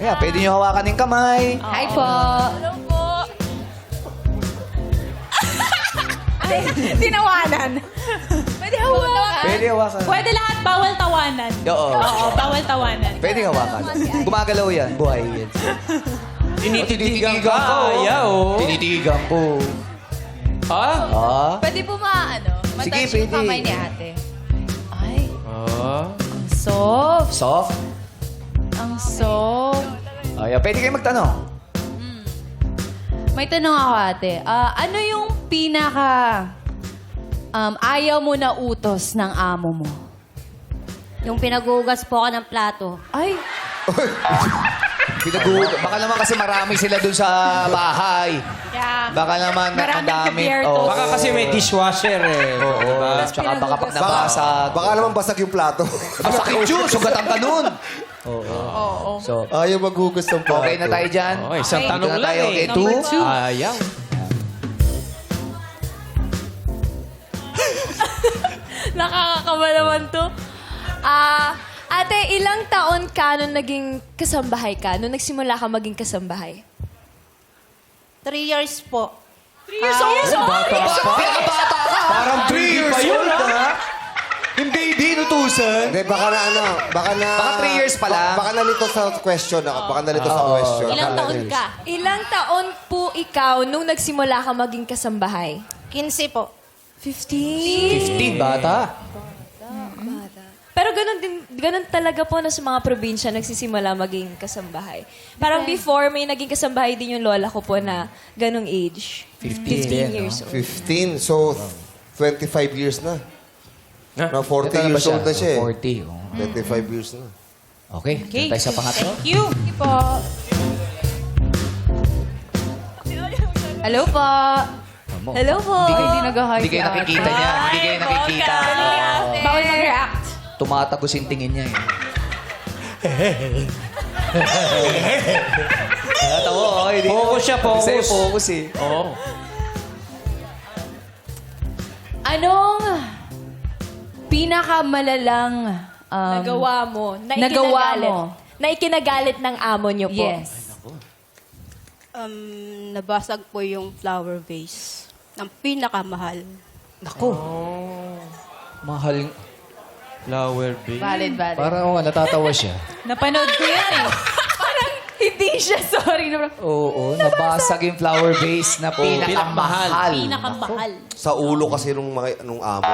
Ayan, pwede nyo hawakan yung kamay. Hi po. Hello po. Tinawanan. Pwede hawakan. Pwede hawakan. Pwede lahat, bawal tawanan. Oo. Oo, bawal tawanan. Pwede hawakan. Gumagalaw yan. Buhay yan. Tinititigan ka. ko. Ayaw. Tinitigan ko. Ha? Ah? Pwede po ma, ano, Sige, matouch yung pwede. kamay ni ate. Ay, ang soft. Soft? Ang soft. Ayan, pwede kayo magtanong. May tanong ako ate. Ah, ano yung pinaka um, ayaw mo na utos ng amo mo? Yung pinagugas po ako ng plato. Ay, Pinag Baka naman kasi marami sila dun sa bahay. Yeah. Baka naman Maraming madami. kapiertos. Baka kasi may dishwasher eh. Oo. Diba? Tsaka baka pag nabasag. Baka naman basag yung plato. Ang sakit yun. Sugatan ka nun. Oo. So, Ayaw maghugas ng plato. okay na tayo dyan. Oh, isang Okay. tanong Dito na lang tayo eh. kay Number two. two. Ayaw. Nakakakaba naman to. Ah, ate, ilang taon ka nung naging kasambahay ka? Nung nagsimula ka maging kasambahay? Three years po. Three years old? Pinakabata ka. Parang 3 years old nutusan. Hindi, baka na ano, baka na... Baka three years pa lang. Baka nalito sa question ako. Baka nalito sa question. Ilang taon ka? Ilang taon po ikaw nung nagsimula ka maging kasambahay? 15 po. 15? 15, bata. Pero ganun, din, ganun talaga po na sa mga probinsya nagsisimula maging kasambahay. Parang before, may naging kasambahay din yung lola ko po na ganung age. 15 15 years old. 15. So, 25 years na. Na 40 Ito na ba years old na siya eh. 40. oh. 25 years na. Okay, okay. tayo sa pangatlo. Thank you. po. Hello po. Mo. Hello po. Hindi kayo di nag-hi Hindi kayo kay nakikita niya. Hindi kayo nakikita. Bawal mag-react. Tumatagos yung tingin niya eh. Natawa ako. Hindi. Focus siya, focus. Kasi focus eh. Oo. Anong pinakamalalang um, nagawa mo. Na nagawa ikinagalit. mo. Na ikinagalit ng amo niyo po. Yes. Um, nabasag po yung flower vase ng pinakamahal. Nako. Mahal. Flower base. Valid, valid. Parang oh, natatawa siya. Napanood ko yan eh. Hindi siya, sorry. na- Oo, nabasag yung flower vase na pinakamahal. Pinakamahal. Sa ulo kasi nung, mga, nung amo.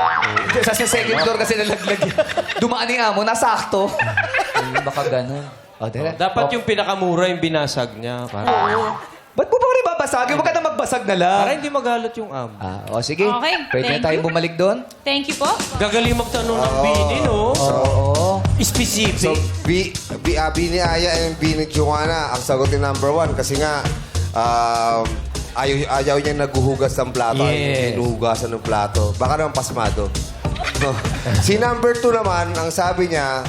Sa, sa second floor kasi nalaglag yan. Dumaan yung amo, nasakto. Ay, baka ganun. O, dire. Dapat yung pinakamura yung binasag niya. Para, Ba't mo pa rin babasagin? Huwag ka na magbasag na lang. para hindi magalit yung amo. Ah, o sige. Okay, Pwede na thank tayong you. bumalik doon? Thank you po. Gagaling magtanong ng bini, no? Oo. Specific. So, B, B, ah, B ni Aya and B ni Joanna, ang sagot ni number one. Kasi nga, um, ayaw, ayaw niya naghuhugas ng plato. Ayaw Yes. niya hinuhugasan ng plato. Baka naman pasmado. No. si number two naman, ang sabi niya,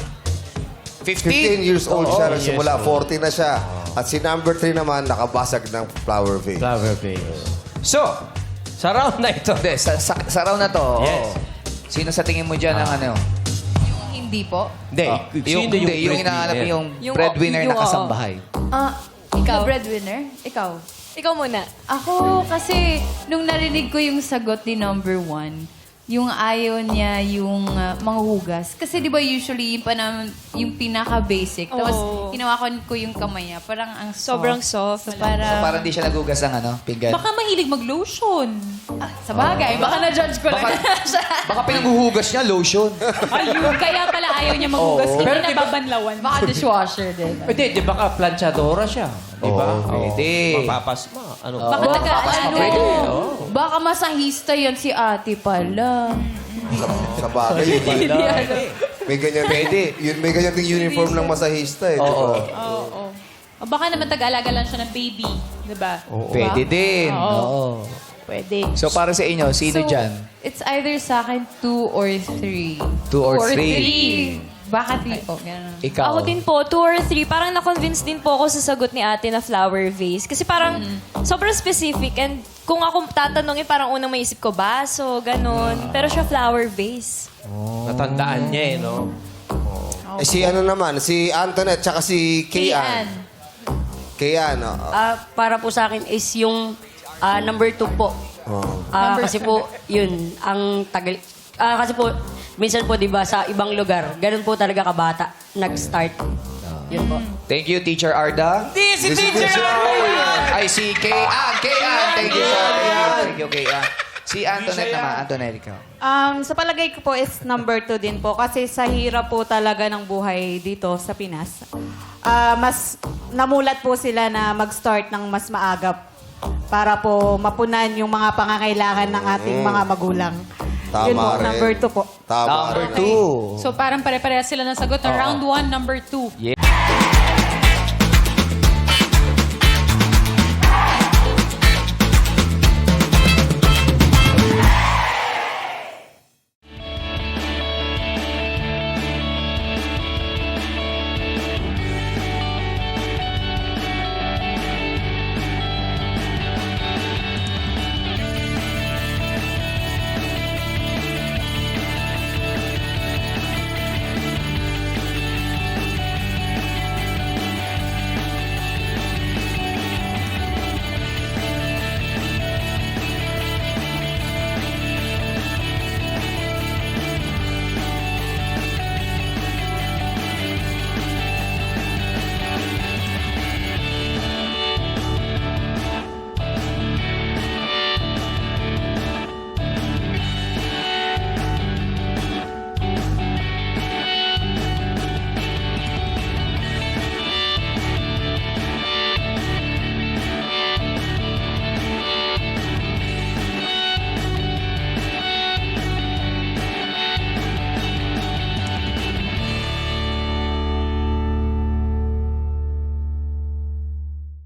15 years old siya. yes, Simula, oo. 40 na siya. At si number three naman, nakabasag ng flower vase. Flower base. So, sa round na ito. Hindi, sa, sa, sa round na to. Yes. oo. Sino sa tingin mo dyan ang ano? Hindi po. Hindi. Ah, yung, yung breadwinner? hinahanap yung, Yung- breadwinner yung- na kasambahay. Ah, ikaw? breadwinner? Ikaw? Ikaw muna. Ako, kasi nung narinig ko yung sagot ni number one, yung ayaw niya yung uh, manghugas. Kasi di ba usually yung, panam, yung pinaka-basic. Tapos Oo. hinawakan ko yung kamay niya. Parang ang soft. Sobrang soft. So, para, So, parang di siya nagugas ng ano, pinggan. Baka mahilig mag-lotion. Ah, sa bagay, baka na-judge ko lang siya. Baka pinanghuhugas niya, lotion. Ayun. Kaya pala ayaw niya maghugas. Oo. Hindi Pero na di ba- babanlawan. Baka dishwasher din. Hindi, di ba ka planchadora siya? Di ba? Oo, pwede. Mapapasma. Ano Baka Baka, taga, ano, pwede. baka masahista yan si ate pala. Sa, sa bagay. Hindi ano. may ganyan, Pwede. Yun, may ganyan ding uniform ng masahista eh. di Oo. ba? Oo. O baka naman tag-alaga lang siya ng baby. Di ba? Pwede din. Oo. Pwede. So, para sa inyo, sino So, dyan? It's either sa akin two or three. Two or Or three. three. Baka three po. Ganun. Ikaw. Ako din po, two or three. Parang na-convince din po ako sa sagot ni ate na flower vase. Kasi parang sobrang specific. And kung ako tatanungin, parang unang maisip ko, baso, ganun. Pero siya flower vase. Natandaan niya eh, no? Eh, si ano naman, si Antoinette tsaka si Kian. Kian. Kaya, ano? Ah, para po sa akin is yung ah, number two po. Oh. Ah, kasi po, yun, ang tagal... Ah, kasi po, minsan po, di ba, sa ibang lugar, ganun po talaga kabata, nag-start. Yun po. Thank you, Teacher Arda. Di, si teacher! Ay, si Kay Ann. Kay Ann. Thank you, sir. Thank you, thank you Kay Ann. Si Antoinette naman. Antoinette, ikaw. Um, sa palagay ko po is number two din po kasi sa hirap po talaga ng buhay dito sa Pinas. Ah, mas namulat po sila na mag-start ng mas maaga para po mapunan yung mga pangangailangan ng ating mga magulang. Tama Yun po, rin. number two po. Tama Number rin. two. So parang pare-parehas sila ng sagot. na Round one, number two. Yeah.